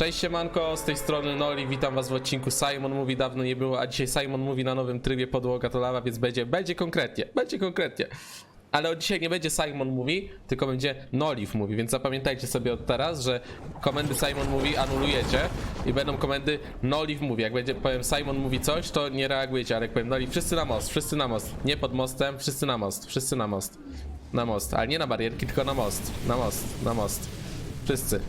Cześć siemanko, z tej strony Noli, witam was w odcinku Simon mówi dawno nie było, a dzisiaj Simon mówi na nowym trybie podłoga to lawa, więc będzie, będzie konkretnie, będzie konkretnie. Ale od dzisiaj nie będzie Simon mówi, tylko będzie Noliv mówi, więc zapamiętajcie sobie od teraz, że komendy Simon mówi anulujecie i będą komendy Noliv mówi. Jak będzie powiem Simon mówi coś, to nie reagujecie, ale jak powiem Noliv, wszyscy na most, wszyscy na most, nie pod mostem, wszyscy na most, wszyscy na most. Na most, ale nie na barierki, tylko na most, na most, na most. Wszyscy.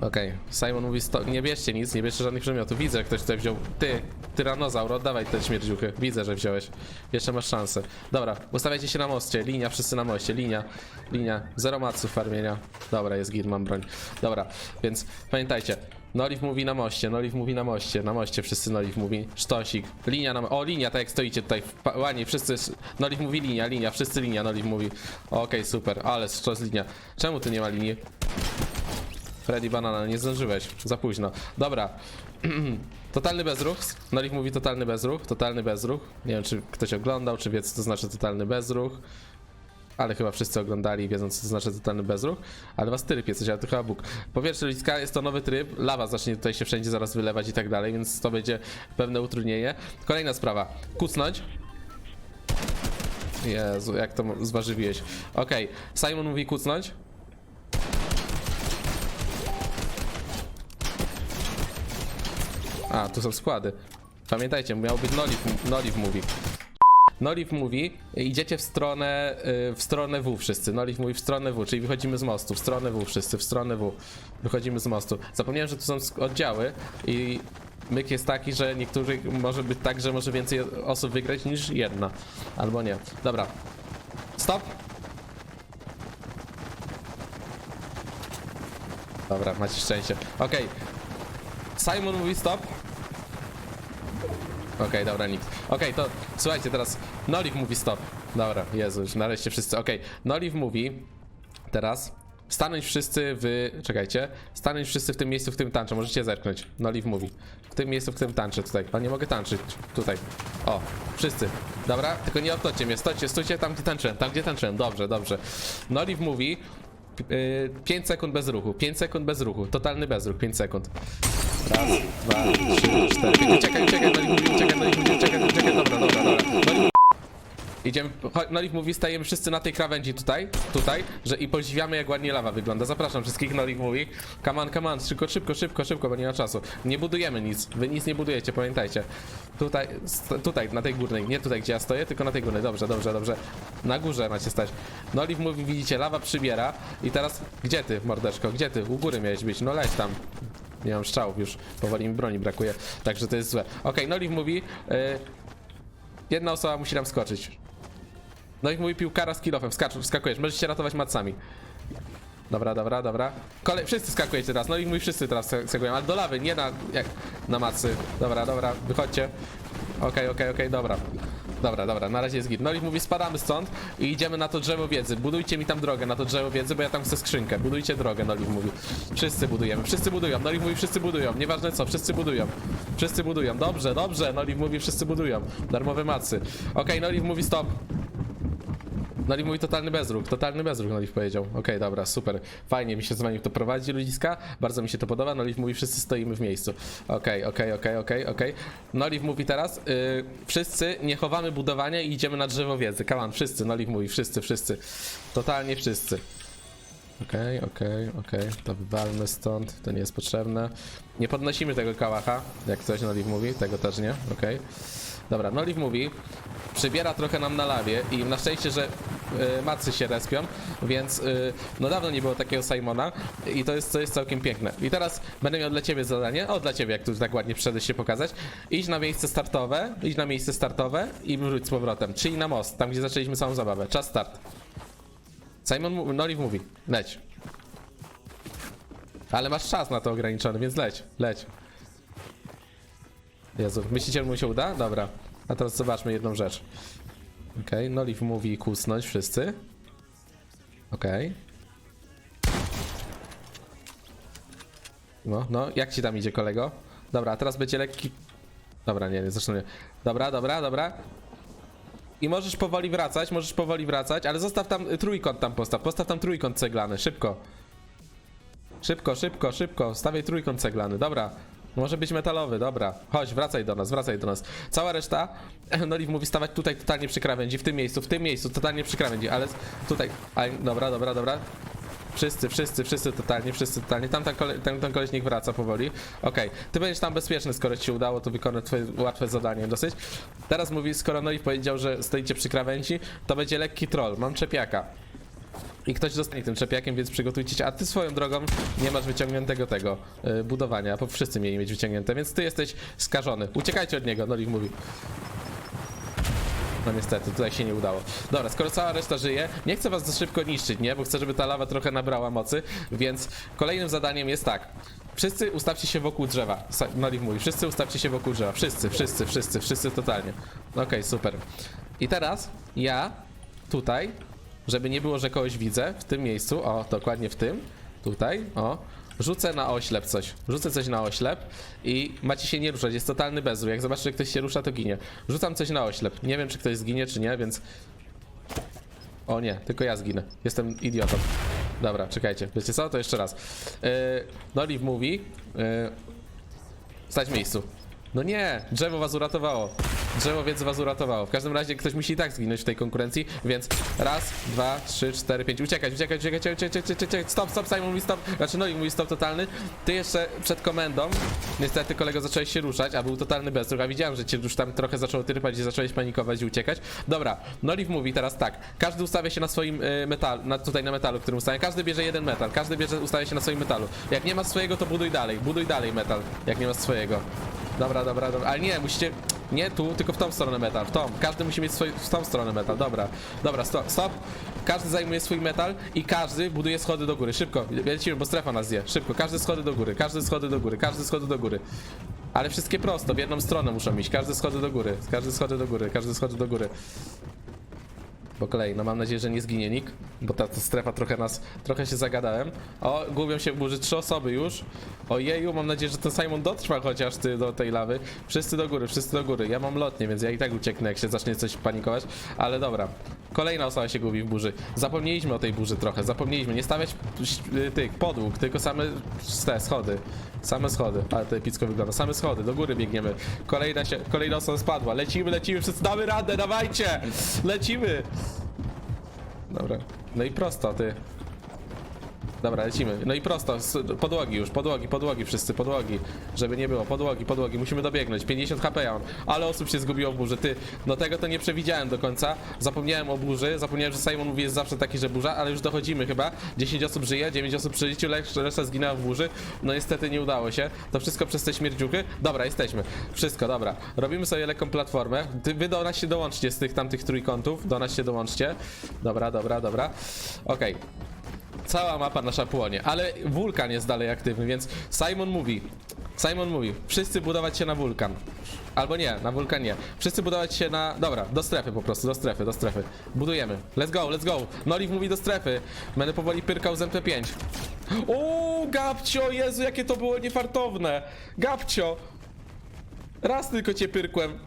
Okej, Simon mówi, sto... nie bierzcie nic, nie bierzcie żadnych przedmiotów. Widzę, że ktoś tutaj wziął. Ty, tyranozaur, oddawaj te śmierdziuchy. Widzę, że wziąłeś. Jeszcze masz szansę. Dobra, ustawiajcie się na moście. Linia, wszyscy na moście. Linia, linia. Zero maców farmienia. Dobra, jest git, mam broń. Dobra, więc pamiętajcie. Noliv mówi na moście, Noliv mówi na moście, na moście wszyscy Noliv mówi, sztosik, linia na, o linia, tak jak stoicie tutaj pa- wszyscy, Noliv mówi linia, linia, wszyscy linia, Noliv mówi, okej, super, ale sztos linia, czemu tu nie ma linii? Freddy Banana, nie zdążyłeś. Za późno. Dobra. totalny bezruch. Nolik mówi totalny bezruch. Totalny bezruch. Nie wiem, czy ktoś oglądał, czy wie, co to znaczy totalny bezruch. Ale chyba wszyscy oglądali i wiedzą, co to znaczy totalny bezruch. Ale was tryb jest, ale to chyba Bóg. Po pierwsze, ludzka jest to nowy tryb. Lawa zacznie tutaj się wszędzie zaraz wylewać i tak dalej, więc to będzie pewne utrudnienie. Kolejna sprawa. Kucnąć. Jezu, jak to zważywiłeś. Okej, Simon mówi kucnąć. A, tu są składy. Pamiętajcie, miał być Noliv, Noliv mówi. Noliv mówi, idziecie w stronę, y, w stronę W wszyscy. Noliv mówi w stronę W, czyli wychodzimy z mostu, w stronę W wszyscy, w stronę W. Wychodzimy z mostu. Zapomniałem, że tu są oddziały i myk jest taki, że niektórych może być tak, że może więcej osób wygrać niż jedna. Albo nie. Dobra. Stop. Dobra, macie szczęście. Okej. Simon mówi stop. Okej, dobra, nikt. Okej, to słuchajcie, teraz Noliv mówi stop. Dobra, Jezu, już nareszcie wszyscy. Okej, Noliv mówi teraz stanąć wszyscy w... Czekajcie. Stanąć wszyscy w tym miejscu, w którym tańczę. Możecie zerknąć. Noliv mówi. W tym miejscu, w którym tańczę tutaj. O, nie mogę tańczyć. Tutaj. O, wszyscy. Dobra, tylko nie odtocie mnie. Stocie, stójcie tam, gdzie tańczyłem. Tam, gdzie tańczyłem. Dobrze, dobrze. Noliv mówi... 5 sekund bez ruchu, 5 sekund bez ruchu, totalny bezruch, 5 sekund. Raz, dwa, trzy, cztery. Uciekaj, uciekaj, Noliv mówi, uciekaj, Noliv mówi, uciekaj, uciekaj, dobra, dobra, dobra. Idziemy, Noliv mówi, stajemy wszyscy na tej krawędzi tutaj, tutaj, że i podziwiamy jak ładnie lawa wygląda. Zapraszam wszystkich, Noliv mówi. Come on, come on, szybko, szybko, szybko, szybko, bo nie ma czasu. Nie budujemy nic, wy nic nie budujecie, pamiętajcie. Tutaj, tutaj, na tej górnej, nie tutaj, gdzie ja stoję, tylko na tej górnej, dobrze, dobrze, dobrze. Na górze macie stać. Noliv mówi, widzicie, lawa przybiera i teraz, gdzie ty, mordeczko, gdzie ty? U góry miałeś być, no leć tam. Nie mam strzałów już, powoli mi broni brakuje, także to jest złe. Okej, Noliv mówi, y, jedna osoba musi nam skoczyć. Noliv mówi piłkara z kilofem, skacz, skakujesz, możesz się ratować macami. Dobra, dobra, dobra. Kolej, wszyscy skakujecie teraz, no i mój wszyscy teraz sk- skakują, ale do lawy, nie na, jak, na macy. Dobra, dobra, wychodźcie. Okej, okej, okej, dobra. Dobra, dobra, na razie jest git. Noliv mówi spadamy stąd i idziemy na to drzewo wiedzy. Budujcie mi tam drogę na to drzewo wiedzy, bo ja tam chcę skrzynkę. Budujcie drogę, Noliv mówi. Wszyscy budujemy, wszyscy budują. Noliv mówi wszyscy budują, nieważne co, wszyscy budują. Wszyscy budują, dobrze, dobrze, Noliv mówi wszyscy budują. Darmowe macy. Okej, Noliv mówi stop. Noliv mówi totalny bezruch, totalny bezruch Noliv powiedział. Okej, dobra, super. Fajnie mi się z wami to prowadzi, ludziska. Bardzo mi się to podoba. Noliv mówi, wszyscy stoimy w miejscu. Okej, okej, okej, okej, okej. Noliv mówi teraz, yy, wszyscy nie chowamy budowania i idziemy na drzewo wiedzy. On, wszyscy, Noliv mówi, wszyscy, wszyscy. Totalnie wszyscy. Okej, okej, okej. To wywalmy stąd, to nie jest potrzebne. Nie podnosimy tego kałacha, jak ktoś Noliv mówi, tego też nie, okej. Dobra, Noliv mówi, przybiera trochę nam na lawie i na szczęście, że y, macy się respią, więc y, no dawno nie było takiego Simona i to jest, to jest całkiem piękne. I teraz będę miał dla ciebie zadanie, o dla ciebie, jak tu tak ładnie przyszedłeś się pokazać, idź na miejsce startowe, idź na miejsce startowe i wróć z powrotem, czyli na most, tam gdzie zaczęliśmy całą zabawę. Czas start. Simon, Noliv mówi, leć. Ale masz czas na to ograniczony, więc leć, leć. Jezu, myślicie, że mu się uda? Dobra. A teraz zobaczmy jedną rzecz. Okej, okay, Noliv mówi kusnąć wszyscy. Okej. No, no, jak ci tam idzie, kolego? Dobra, teraz będzie lekki... Dobra, nie, nie, zresztą nie. Dobra, dobra, dobra. I możesz powoli wracać, możesz powoli wracać, ale zostaw tam y, trójkąt tam postaw, postaw tam trójkąt ceglany, szybko. Szybko, szybko, szybko. Stawiaj trójkąt ceglany. Dobra. Może być metalowy, dobra. Chodź, wracaj do nas, wracaj do nas. Cała reszta, Noliv mówi stawać tutaj totalnie przy krawędzi, w tym miejscu, w tym miejscu, totalnie przy krawędzi, ale tutaj, ale, dobra, dobra, dobra. Wszyscy, wszyscy, wszyscy totalnie, wszyscy totalnie. Tam ten, kole, ten, ten koleś niech wraca powoli. Okej, ty będziesz tam bezpieczny, skoro ci się udało to wykonać twoje łatwe zadanie dosyć. Teraz mówi, skoro Noliv powiedział, że stoicie przy krawędzi, to będzie lekki troll. Mam czepiaka. I ktoś dostanie tym czepiakiem, więc przygotujcie się. A ty swoją drogą nie masz wyciągniętego tego y, budowania, bo wszyscy mieli mieć wyciągnięte, więc ty jesteś skażony. Uciekajcie od niego, Nolik mówi. No niestety, tutaj się nie udało. Dobra, skoro cała reszta żyje, nie chcę was za szybko niszczyć, nie? Bo chcę, żeby ta lawa trochę nabrała mocy, więc kolejnym zadaniem jest tak. Wszyscy ustawcie się wokół drzewa. Sa- Nolik mówi, wszyscy ustawcie się wokół drzewa. Wszyscy, wszyscy, wszyscy, wszyscy totalnie. Okej, super. I teraz ja tutaj, żeby nie było, że kogoś widzę w tym miejscu, o, dokładnie w tym, tutaj, o, rzucę na oślep coś. Rzucę coś na oślep i macie się nie ruszać, jest totalny bezruch. Jak zobaczycie, że ktoś się rusza, to ginie. Rzucam coś na oślep. Nie wiem, czy ktoś zginie, czy nie, więc... O nie, tylko ja zginę. Jestem idiotą. Dobra, czekajcie. Wiecie co? To jeszcze raz. Yy, Noliv mówi... Yy, stać w miejscu. No nie, drzewo was uratowało. Drzewo więc was uratowało. W każdym razie ktoś musi i tak zginąć w tej konkurencji, więc raz, dwa, trzy, cztery, pięć. Uciekać, uciekać, uciekać, uciekać, uciekać, uciekać. Stop, stop, Simon mówi stop. Znaczy no i mówi stop totalny. Ty jeszcze przed komendą, niestety kolego zacząłeś się ruszać, a był totalny bezruch, a widziałem, że cię już tam trochę zaczęło tyrpać i zacząłeś panikować i uciekać. Dobra, Noliv mówi teraz tak. Każdy ustawia się na swoim y, metalu, na, tutaj na metalu, którym ustawia. Każdy bierze jeden metal, każdy bierze, ustawia się na swoim metalu. Jak nie ma swojego, to buduj dalej, buduj dalej metal, jak nie ma swojego. Dobra, dobra, dobra, ale nie, musicie, nie tu, tylko w tą stronę metal, w tą, każdy musi mieć swój, w tą stronę metal, dobra, dobra, stop, stop, każdy zajmuje swój metal i każdy buduje schody do góry, szybko, lecimy, bo strefa nas zje, szybko, każdy schody do góry, każdy schody do góry, każdy schody do góry, ale wszystkie prosto, w jedną stronę muszą iść, każdy schody do góry, każdy schody do góry, każdy schody do góry. Po kolei, no mam nadzieję, że nie zginie nikt, bo ta, ta strefa trochę nas, trochę się zagadałem. O, gubią się w burzy trzy osoby już. Ojeju, mam nadzieję, że ten Simon dotrwa chociaż ty do tej lawy. Wszyscy do góry, wszyscy do góry. Ja mam lotnie, więc ja i tak ucieknę, jak się zacznie coś panikować. Ale dobra, kolejna osoba się gubi w burzy. Zapomnieliśmy o tej burzy trochę, zapomnieliśmy. Nie stawiać y, tych podłóg, tylko same te schody. Same schody, ale to epicko wygląda. Same schody, do góry biegniemy. Kolejna, się, kolejna osoba spadła. Lecimy, lecimy, wszyscy damy radę, dawajcie! Lecimy! Dobra. No i prosto, ty. Dobra, lecimy. No i prosto, podłogi już, podłogi, podłogi wszyscy, podłogi. Żeby nie było, podłogi, podłogi, musimy dobiegnąć. 50 HP ja mam. Ale osób się zgubiło w burzy, ty. No tego to nie przewidziałem do końca. Zapomniałem o burzy, zapomniałem, że Simon mówi jest zawsze taki, że burza, ale już dochodzimy chyba. 10 osób żyje, 9 osób przy życiu, reszta zginęła w burzy. No niestety nie udało się. To wszystko przez te śmierdziuchy. Dobra, jesteśmy. Wszystko, dobra. Robimy sobie lekką platformę. Ty, wy do nas się dołączcie z tych tamtych trójkątów. Do nas się dołączcie. Dobra, dobra, dobra. Okej. Cała mapa nasza płonie, ale wulkan jest dalej aktywny, więc Simon mówi, Simon mówi, wszyscy budować się na wulkan. Albo nie, na wulkan nie. Wszyscy budować się na... Dobra, do strefy po prostu, do strefy, do strefy. Budujemy. Let's go, let's go. Noliv mówi do strefy. Będę powoli pyrkał z MP5. O, Gabcio, Jezu, jakie to było niefartowne. Gabcio. Raz tylko cię pyrkłem.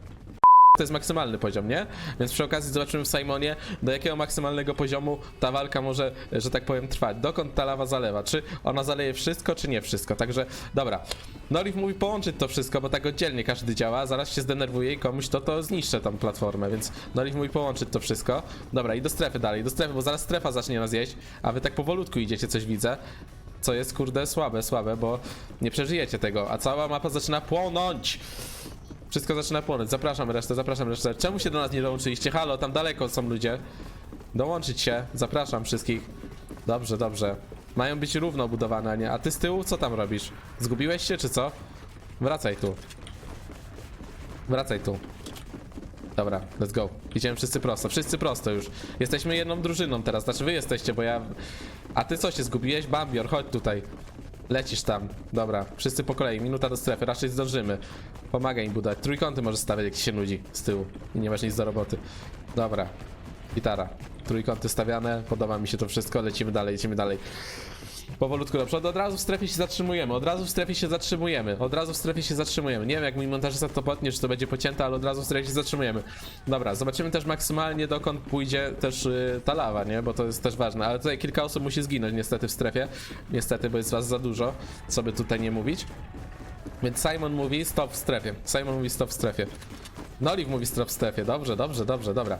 To jest maksymalny poziom, nie? Więc przy okazji zobaczymy w Simonie, do jakiego maksymalnego poziomu ta walka może, że tak powiem, trwać. Dokąd ta lawa zalewa? Czy ona zaleje wszystko, czy nie wszystko? Także, dobra. Noliv mówi połączyć to wszystko, bo tak oddzielnie każdy działa. Zaraz się zdenerwuje i komuś to, to zniszczę tą platformę, więc Noliv mówi połączyć to wszystko. Dobra, i do strefy dalej, do strefy, bo zaraz strefa zacznie nas jeść, a wy tak powolutku idziecie, coś widzę. Co jest, kurde, słabe, słabe, bo nie przeżyjecie tego, a cała mapa zaczyna płonąć. Wszystko zaczyna płonąć. Zapraszam resztę, zapraszam resztę. Czemu się do nas nie dołączyliście? Halo, tam daleko są ludzie. Dołączyć się. Zapraszam wszystkich. Dobrze, dobrze. Mają być równo budowane, a nie? A ty z tyłu co tam robisz? Zgubiłeś się, czy co? Wracaj tu. Wracaj tu. Dobra, let's go. Idziemy wszyscy prosto, wszyscy prosto już. Jesteśmy jedną drużyną teraz, znaczy wy jesteście, bo ja... A ty co się zgubiłeś? Bambior, chodź tutaj. Lecisz tam. Dobra, wszyscy po kolei, minuta do strefy, raczej zdążymy. Pomagaj im budować. Trójkąty możesz stawiać, jak ci się nudzi z tyłu i nie masz nic do roboty. Dobra, gitara. Trójkąty stawiane, podoba mi się to wszystko, lecimy dalej, lecimy dalej. Powolutku do przodu, od razu w strefie się zatrzymujemy, od razu w strefie się zatrzymujemy, od razu w strefie się zatrzymujemy. Nie wiem jak mój montażysta to potnie, czy to będzie pocięte, ale od razu w strefie się zatrzymujemy. Dobra, zobaczymy też maksymalnie dokąd pójdzie też y, ta lawa, nie? Bo to jest też ważne, ale tutaj kilka osób musi zginąć niestety w strefie. Niestety, bo jest was za dużo, co by tutaj nie mówić. Więc Simon mówi stop w strefie. Simon mówi stop w strefie. Noliv mówi stop w strefie. Dobrze, dobrze, dobrze, dobra.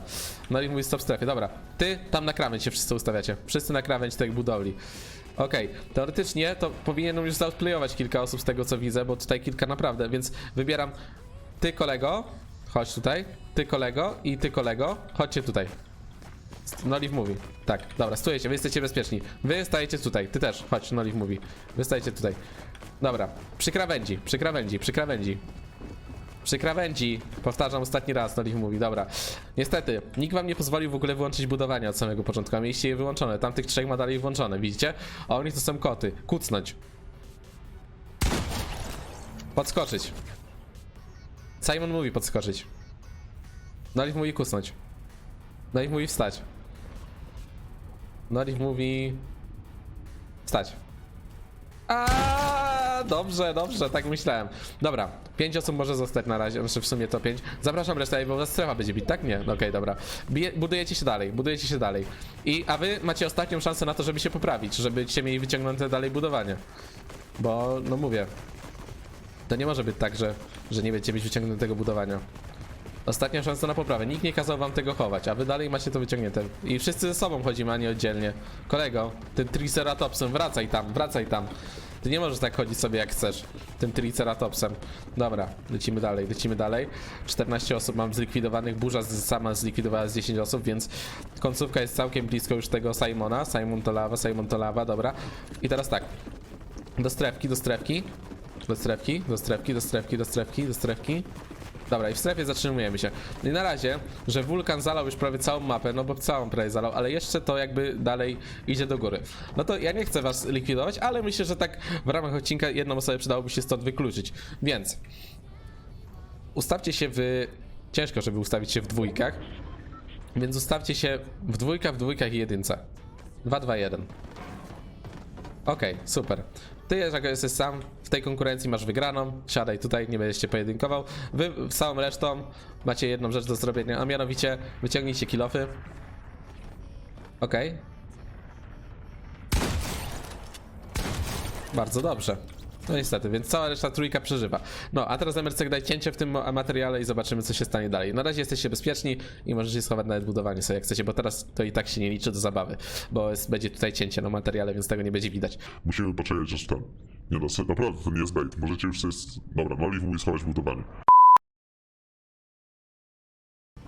Noliv mówi stop w strefie. Dobra. Ty tam na krawędź się wszyscy ustawiacie. Wszyscy na krawędź tej budowli. Okej, teoretycznie to powinienem już zautplayować kilka osób z tego co widzę, bo tutaj kilka naprawdę, więc wybieram ty kolego, chodź tutaj, ty kolego i ty kolego, chodźcie tutaj. Noliv mówi. Tak, dobra, stójcie, wy jesteście bezpieczni. Wy stajecie tutaj, ty też, chodź, Noliv mówi. Wy stajecie tutaj. Dobra, przy krawędzi, przy krawędzi, przy krawędzi. Przy krawędzi, powtarzam ostatni raz, Noliv mówi, dobra. Niestety, nikt wam nie pozwolił w ogóle wyłączyć budowania od samego początku, a mieliście je wyłączone. Tamtych trzech ma dalej włączone, widzicie? A oni to są koty. Kucnąć. Podskoczyć. Simon mówi podskoczyć. Noliv mówi kucnąć. Noliv mówi wstać. Noliv mówi... Wstać. A dobrze, dobrze, tak myślałem. Dobra, pięć osób może zostać na razie, znaczy w sumie to pięć. Zapraszam resztę, bo was strefa będzie bić, tak? Nie? No Okej, dobra. Bije, budujecie się dalej, budujecie się dalej. I, a wy macie ostatnią szansę na to, żeby się poprawić, żebyście mieli wyciągnięte dalej budowanie. Bo, no mówię, to nie może być tak, że, że nie będziecie mieć wyciągniętego budowania. Ostatnia szansa na poprawę. Nikt nie kazał wam tego chować, a wy dalej macie to wyciągnięte. I wszyscy ze sobą chodzimy, a nie oddzielnie. Kolego, tym triceratopsem, wracaj tam, wracaj tam. Ty nie możesz tak chodzić sobie jak chcesz, tym triceratopsem. Dobra, lecimy dalej, lecimy dalej. 14 osób mam zlikwidowanych, burza sama zlikwidowała z 10 osób, więc końcówka jest całkiem blisko już tego Simona. Simon to lawa, Simon to lawa, dobra. I teraz tak, do strefki, do strefki. Do strefki, do strefki, do strefki, do strefki, do strefki. Dobra, i w strefie zatrzymujemy się. I na razie, że wulkan zalał już prawie całą mapę, no bo całą prawie zalał, ale jeszcze to jakby dalej idzie do góry. No to ja nie chcę was likwidować, ale myślę, że tak w ramach odcinka jedną osobę przydałoby się stąd wykluczyć. Więc ustawcie się w... Ciężko, żeby ustawić się w dwójkach. Więc ustawcie się w dwójkach, w dwójkach i jedynce. 2, 2, 1. Okej, super. Ty, jak jesteś sam w tej konkurencji, masz wygraną. Siadaj tutaj, nie będziesz się pojedynkował. Wy z całą resztą macie jedną rzecz do zrobienia, a mianowicie wyciągnijcie kilofy. Okej. Bardzo dobrze. No niestety, więc cała reszta trójka przeżywa. No, a teraz Emercek daj cięcie w tym materiale i zobaczymy, co się stanie dalej. Na razie jesteście bezpieczni i możecie schować nawet budowanie sobie jak chcecie, bo teraz to i tak się nie liczy do zabawy, bo jest, będzie tutaj cięcie na materiale, więc tego nie będzie widać. Musimy poczekać aż ten. Nie no, naprawdę to nie jest bait. Możecie już sobie... Dobra, no Oliw mówi schować budowanie.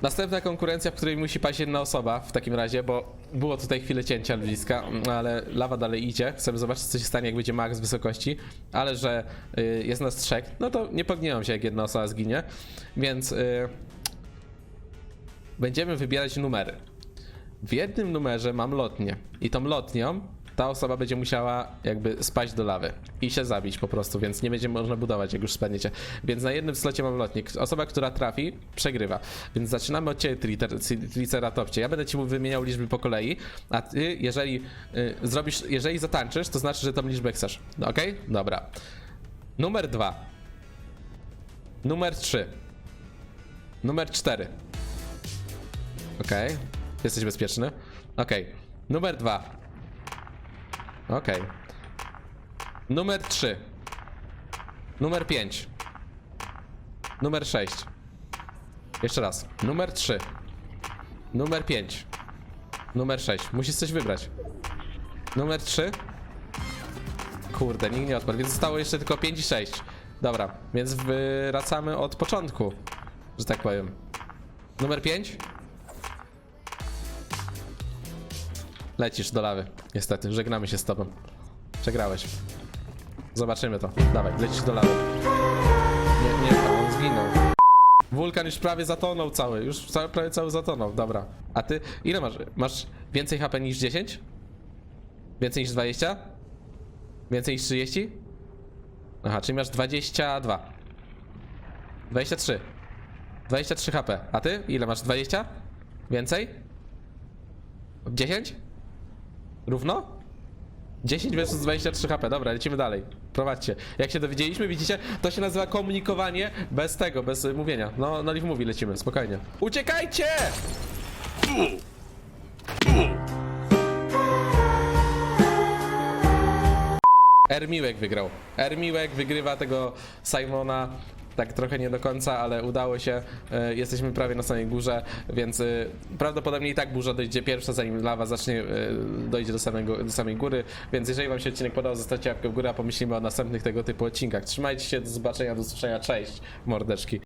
Następna konkurencja, w której musi paść jedna osoba w takim razie, bo było tutaj chwilę cięcia bliska, ale lawa dalej idzie. Chcemy zobaczyć, co się stanie, jak będzie max wysokości, ale że y, jest nas trzech, no to nie pogniewam się, jak jedna osoba zginie, więc y, będziemy wybierać numery. W jednym numerze mam lotnię i tą lotnią ta osoba będzie musiała jakby spaść do lawy i się zabić po prostu, więc nie będzie można budować, jak już spadniecie. Więc na jednym slocie mam lotnik. Osoba, która trafi, przegrywa. Więc zaczynamy od ciebie, Triter- Triceratopcie. Ja będę ci wymieniał liczby po kolei, a ty, jeżeli y, zrobisz, jeżeli zatańczysz, to znaczy, że tą liczbę chcesz. No, Okej? Dobra. Numer dwa. Numer trzy. Numer cztery. Okej. Jesteś bezpieczny. Okej. Numer dwa. Okej. Numer 3. Numer 5. Numer 6. Jeszcze raz. Numer 3. Numer 5. Numer 6. Musisz coś wybrać. Numer 3. Kurde, nikt nie odpadł, więc zostało jeszcze tylko 5 i 6. Dobra, więc wracamy od początku, że tak powiem. Numer 5. Lecisz do lawy. Niestety, żegnamy się z tobą. Przegrałeś. Zobaczymy to. Dawaj, lecisz do lawy. Nie, nie, on zginął. Wulkan już prawie zatonął cały, już ca- prawie cały zatonął, dobra. A ty, ile masz? Masz więcej HP niż 10? Więcej niż 20? Więcej niż 30? Aha, czyli masz 22. 23. 23 HP. A ty? Ile masz? 20? Więcej? 10? Równo? 10 versus 23 HP, dobra, lecimy dalej. Prowadźcie. Jak się dowiedzieliśmy, widzicie, to się nazywa komunikowanie bez tego, bez mówienia. No, no Liv mówi, lecimy, spokojnie. Uciekajcie! Ermiłek wygrał. Ermiłek wygrywa tego Simona. Tak trochę nie do końca, ale udało się. E, Jesteśmy prawie na samej górze, więc e, prawdopodobnie i tak burza dojdzie pierwsza, zanim lawa zacznie, e, dojdzie do, samego, do samej góry. Więc jeżeli Wam się odcinek podobał, zostawcie łapkę w górę, a pomyślimy o następnych tego typu odcinkach. Trzymajcie się, do zobaczenia, do usłyszenia, cześć, mordeczki.